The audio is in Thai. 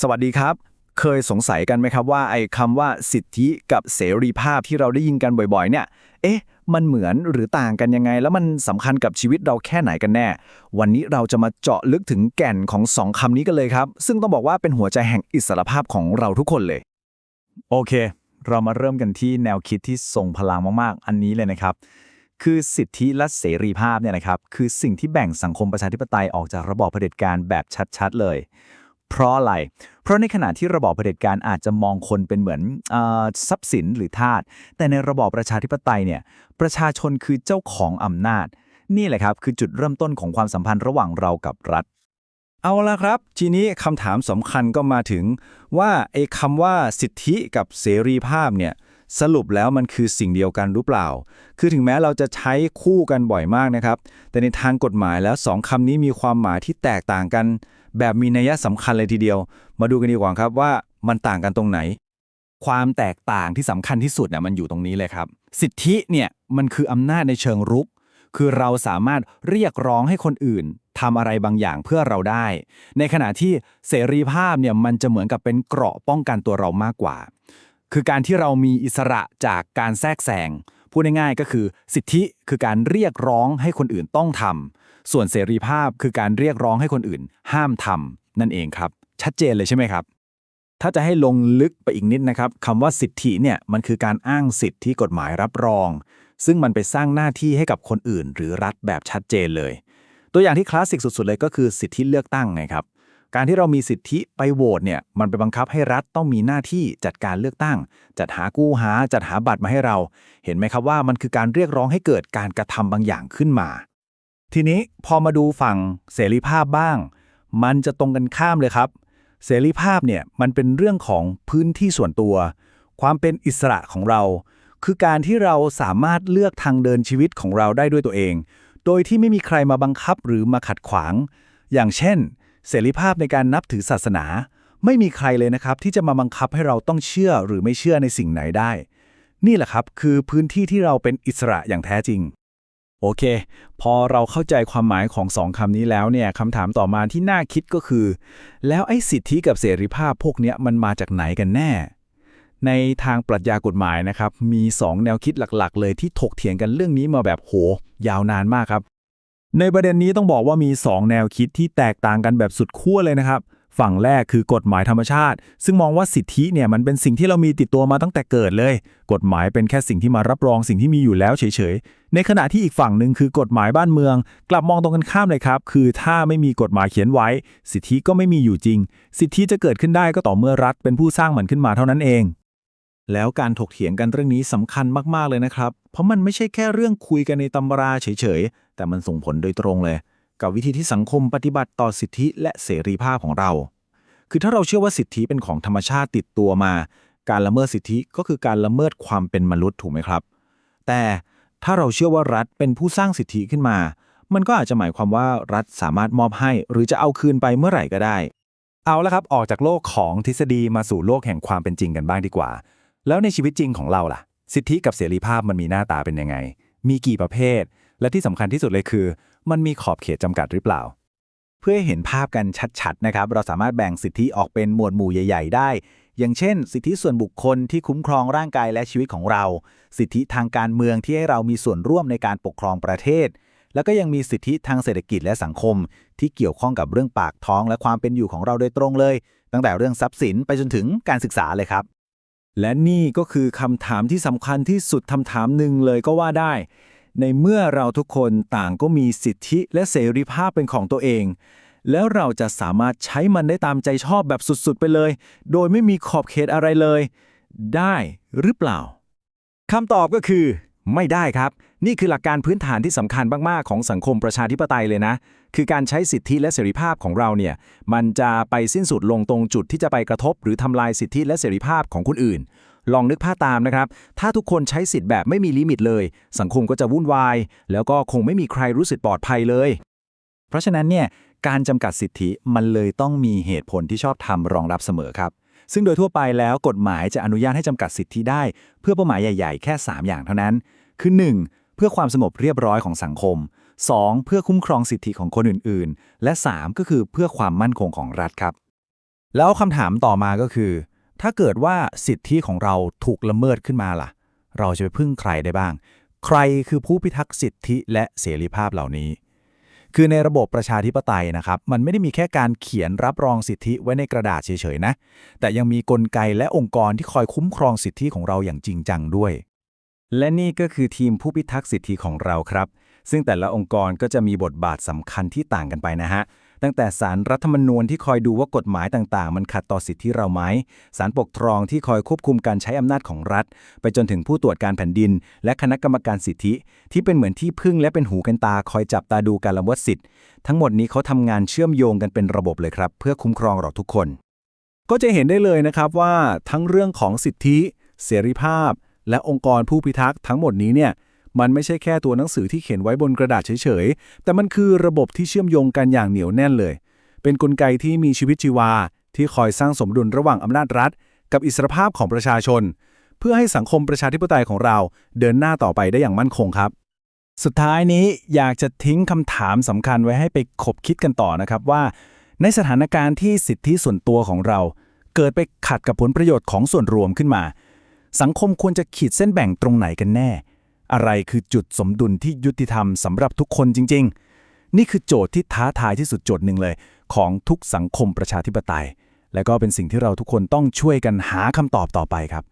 สวัสดีครับ เคยสงสัยกันไหมครับว่าไอ้คำว่าสิทธิกับเสรีภาพที่เราได้ยินกันบ่อยๆ เนี่ย เอ๊ะ มันเหมือนหรือต่างกันยังไง แล้วมันสำคัญกับชีวิตเราแค่ไหนกันแน่ วันนี้เราจะมาเจาะลึกถึงแก่นของสองคำนี้กันเลยครับ ซึ่งต้องบอกว่าเป็นหัวใจแห่งอิสรภาพของเราทุกคนเลย โอเค เรามาเริ่มกันที่แนวคิดที่ทรงพลังมากๆ อันนี้เลยนะครับ คือสิทธิและเสรีภาพเนี่ยนะครับ คือสิ่งที่แบ่งสังคมประชาธิปไตยออกจากระบอบเผด็จการแบบชัดๆ เลย เพราะอะไร เพราะในขณะที่ระบอบเผด็จการอาจจะมองคนเป็นเหมือนออทรัพย์สินหรือทาส แต่ในระบอบประชาธิปไตยเนี่ย ประชาชนคือเจ้าของอำนาจ นี่แหละครับคือจุดเริ่มต้นของความสัมพันธ์ระหว่างเรากับรัฐ เอาละครับ ทีนี้คำถามสำคัญก็มาถึงว่าไอ้คำว่าสิทธิกับเสรีภาพเนี่ยสรุปแล้วมันคือสิ่งเดียวกันหรือเปล่า คือถึงแม้เราจะใช้คู่กันบ่อยมากนะครับ แต่ในทางกฎหมายแล้วสองคำนี้มีความหมายที่แตกต่างกัน แบบมีนัยสำคัญเลยทีเดียว มาดูกันดีกว่าครับว่ามันต่างกันตรงไหน ความแตกต่างที่สำคัญที่สุดน่ะมันอยู่ตรงนี้เลยครับ สิทธิเนี่ยมันคืออำนาจในเชิงรุก คือเราสามารถเรียกร้องให้คนอื่นทำอะไรบางอย่างเพื่อเราได้ ในขณะที่เสรีภาพเนี่ยมันจะเหมือนกับเป็นเกราะป้องกันตัวเรามากกว่า คือการที่เรามีอิสระจากการแทรกแซงพูดง่ายๆก็คือสิทธิคือการเรียกร้องให้คนอื่นต้องทำ ส่วนเสรีภาพคือการเรียกร้องให้คนอื่น ห้ามทำนั่นเองครับ ชัดเจนเลยใช่ไหมครับ ถ้าจะให้ลงลึกไปอีกนิดนะครับคำว่าสิทธิเนี่ยมันคือการอ้างสิทธิที่กฎหมายรับรอง ซึ่งมันไปสร้างหน้าที่ให้กับคนอื่น หรือรัฐแบบชัดเจนเลย ตัวอย่างที่คลาสสิกสุดๆเลยก็คือสิทธิเลือกตั้งไงครับการที่เรามีสิทธิไปโหวตเนี่ยมันไปบังคับให้รัฐต้องมีหน้าที่จัดการเลือกตั้ง จัดหากู้หา จัดหาบัตรมาให้เรา เห็นไหมครับว่ามันคือการเรียกร้องให้เกิดการกระทำบางอย่างขึ้นมา ทีนี้พอมาดูฝั่งเสรีภาพบ้าง มันจะตรงกันข้ามเลยครับ เสรีภาพเนี่ยมันเป็นเรื่องของพื้นที่ส่วนตัว ความเป็นอิสระของเรา คือการที่เราสามารถเลือกทางเดินชีวิตของเราได้ด้วยตัวเอง โดยที่ไม่มีใครมาบังคับหรือมาขัดขวาง อย่างเช่น เสรีภาพในการนับถือศาสนา ไม่มีใครเลยนะครับ ที่จะมาบังคับให้เราต้องเชื่อหรือไม่เชื่อในสิ่งไหนได้ นี่แหละครับคือพื้นที่ที่เราเป็นอิสระอย่างแท้จริง โอเค พอเราเข้าใจความหมายของสองคำนี้แล้วเนี่ยคำถามต่อมาที่น่าคิดก็คือ แล้วไอ้สิทธิกับเสรีภาพพวกเนี้ยมันมาจากไหนกันแน่ ในทางปรัชญากฎหมายนะครับ มี 2 แนวคิดหลักๆ เลยที่ถกเถียงกันเรื่องนี้มาแบบโห ยาวนานมากครับ ในประเด็นนี้ต้องบอกว่ามี 2 แนวคิดที่แตกต่างกันแบบสุดขั้วเลยนะครับ ฝั่งแรกคือกฎหมายธรรมชาติ ซึ่งมองว่าสิทธิเนี่ยมันเป็นสิ่งที่เรามีติดตัวมาตั้งแต่เกิดเลย กฎหมายเป็นแค่สิ่งที่มารับรองสิ่งที่มีอยู่แล้วเฉยๆ ในขณะที่อีกฝั่งหนึ่งคือกฎหมายบ้านเมือง กลับมองตรงกันข้ามเลยครับ คือถ้าไม่มีกฎหมายเขียนไว้ สิทธิก็ไม่มีอยู่จริง สิทธิจะเกิดขึ้นได้ก็ต่อเมื่อรัฐเป็นผู้สร้างมันขึ้นมาเท่านั้นเอง แล้วการถกเถียงกันเรื่องนี้สำคัญมากๆเลยนะครับ เพราะมันไม่ใช่แค่เรื่องคุยกันในตำราเฉยๆ แต่มันส่งผลโดยตรงเลย กับวิธีที่สังคมปฏิบัติต่อสิทธิและเสรีภาพของเรา คือถ้าเราเชื่อว่าสิทธิเป็นของธรรมชาติติดตัวมา การละเมิดสิทธิก็คือการละเมิดความเป็นมนุษย์ถูกไหมครับ แต่ถ้าเราเชื่อว่ารัฐเป็นผู้สร้างสิทธิขึ้นมา มันก็อาจจะหมายความว่ารัฐสามารถมอบให้ หรือจะเอาคืนไปเมื่อไหร่ก็ได้ เอาละครับออกจากโลกของทฤษฎีมาสู่โลกแห่งความเป็นจริงกันบ้างดีกว่า แล้วในชีวิตจริงของเราล่ะ สิทธิกับเสรีภาพมันมีหน้าตาเป็นยังไง มีกี่ประเภท และที่สำคัญที่สุดเลยคือ มันมีขอบเขตจำกัดหรือเปล่า เพื่อให้เห็นภาพกันชัดๆนะครับ เราสามารถแบ่งสิทธิออกเป็นหมวดหมู่ใหญ่ ๆ ได้ อย่างเช่น สิทธิส่วนบุคคลที่คุ้มครองร่างกายและชีวิตของเรา สิทธิทางการเมืองที่ให้เรามีส่วนร่วมในการปกครองประเทศ แล้วก็ยังมีสิทธิทางเศรษฐกิจและสังคม ที่เกี่ยวข้องกับเรื่องปากท้องและความเป็นอยู่ของเราโดยตรงเลย ตั้งแต่เรื่องทรัพย์สินไปจนถึงการศึกษาเลยครับและนี่ก็คือคำถามที่สำคัญที่สุดคำถามหนึ่งเลยก็ว่าได้ ในเมื่อเราทุกคนต่างก็มีสิทธิและเสรีภาพเป็นของตัวเอง แล้วเราจะสามารถใช้มันได้ตามใจชอบแบบสุดๆไปเลย โดยไม่มีขอบเขตอะไรเลย ได้หรือเปล่าคำตอบก็คือ ไม่ได้ครับ นี่คือหลักการพื้นฐานที่สำคัญมากๆ ของสังคมประชาธิปไตยเลยนะ คือการใช้สิทธิและเสรีภาพของเราเนี่ย มันจะไปสิ้นสุดลงตรงจุดที่จะไปกระทบ หรือทำลายสิทธิและเสรีภาพของคนอื่น ลองนึกภาพตามนะครับ ถ้าทุกคนใช้สิทธิ์แบบไม่มีลิมิตเลย สังคมก็จะวุ่นวาย แล้วก็คงไม่มีใครรู้สึกปลอดภัยเลย เพราะฉะนั้นเนี่ยการจำกัดสิทธิมันเลยต้องมีเหตุผลที่ชอบทำรองรับเสมอครับ ซึ่งโดยทั่วไปแล้วกฎหมายจะอนุญาตให้จำกัดสิทธิได้ เพื่อเป้าหมายใหญ่ๆ แค่ 3 อย่างเท่านั้น คือ 1. เพื่อความสงบเรียบร้อยของสังคม 2. เพื่อคุ้มครองสิทธิของคนอื่น ๆ และ 3 ก็คือเพื่อความมั่นคงของรัฐครับ แล้วคำถามต่อมาก็คือ ถ้าเกิดว่าสิทธิของเราถูกละเมิดขึ้นมาล่ะ เราจะไปพึ่งใครได้บ้าง ใครคือผู้พิทักษ์สิทธิและเสรีภาพเหล่านี้ คือในระบบประชาธิปไตยนะครับ มันไม่ได้มีแค่การเขียนรับรองสิทธิไว้ในกระดาษเฉยๆนะ แต่ยังมีกลไกและองค์กรที่คอยคุ้มครองสิทธิของเราอย่างจริงจังด้วย และนี่ก็คือทีมผู้พิทักษ์สิทธิของเราครับ ซึ่งแต่ละองค์กรก็จะมีบทบาทสำคัญที่ต่างกันไปนะฮะ ตั้งแต่สารรัฐธรรมนูญที่คอยดูว่ากฎหมายต่างๆ มันขัดต่อสิทธิเราไหมสารปกครองที่คอยควบคุมการใช้อำนาจของรัฐ ไปจนถึงผู้ตรวจการแผ่นดิน และคณะกรรมการสิทธิ ที่เป็นเหมือนที่พึ่งและเป็นหูเป็นตาคอยจับตาดูการละเมิดสิทธิ์ ทั้งหมดนี้เขาทำงานเชื่อมโยงกันเป็นระบบเลยครับ เพื่อคุ้มครองเราทุกคน ก็จะเห็นได้เลยนะครับว่าทั้งเรื่องของสิทธิ เสรีภาพ และองค์กรผู้พิทักษ์ทั้งหมดนี้เนี่ย มันไม่ใช่แค่ตัวหนังสือที่เขียนไว้บนกระดาษเฉยๆ แต่มันคือระบบที่เชื่อมโยงกันอย่างเหนียวแน่นเลย เป็นกลไกที่มีชีวิตชีวา ที่คอยสร้างสมดุลระหว่างอำนาจรัฐ กับอิสรภาพของประชาชน เพื่อให้สังคมประชาธิปไตยของเราเดินหน้าต่อไปได้อย่างมั่นคงครับ สุดท้ายนี้อยากจะทิ้งคำถามสำคัญไว้ให้ไปคบคิดกันต่อนะครับว่า ในสถานการณ์ที่สิทธิส่วนตัวของเรา เกิดไปขัดกับผลประโยชน์ของส่วนรวมขึ้นมา สังคมควรจะขีดเส้นแบ่งตรงไหนกันแน่ อะไรคือจุดสมดุลที่ยุติธรรมสำหรับทุกคนจริง ๆ นี่คือโจทย์ที่ท้าทายที่สุดโจทย์หนึ่งเลย ของทุกสังคมประชาธิปไตย และก็เป็นสิ่งที่เราทุกคนต้องช่วยกันหาคำตอบต่อไปครับ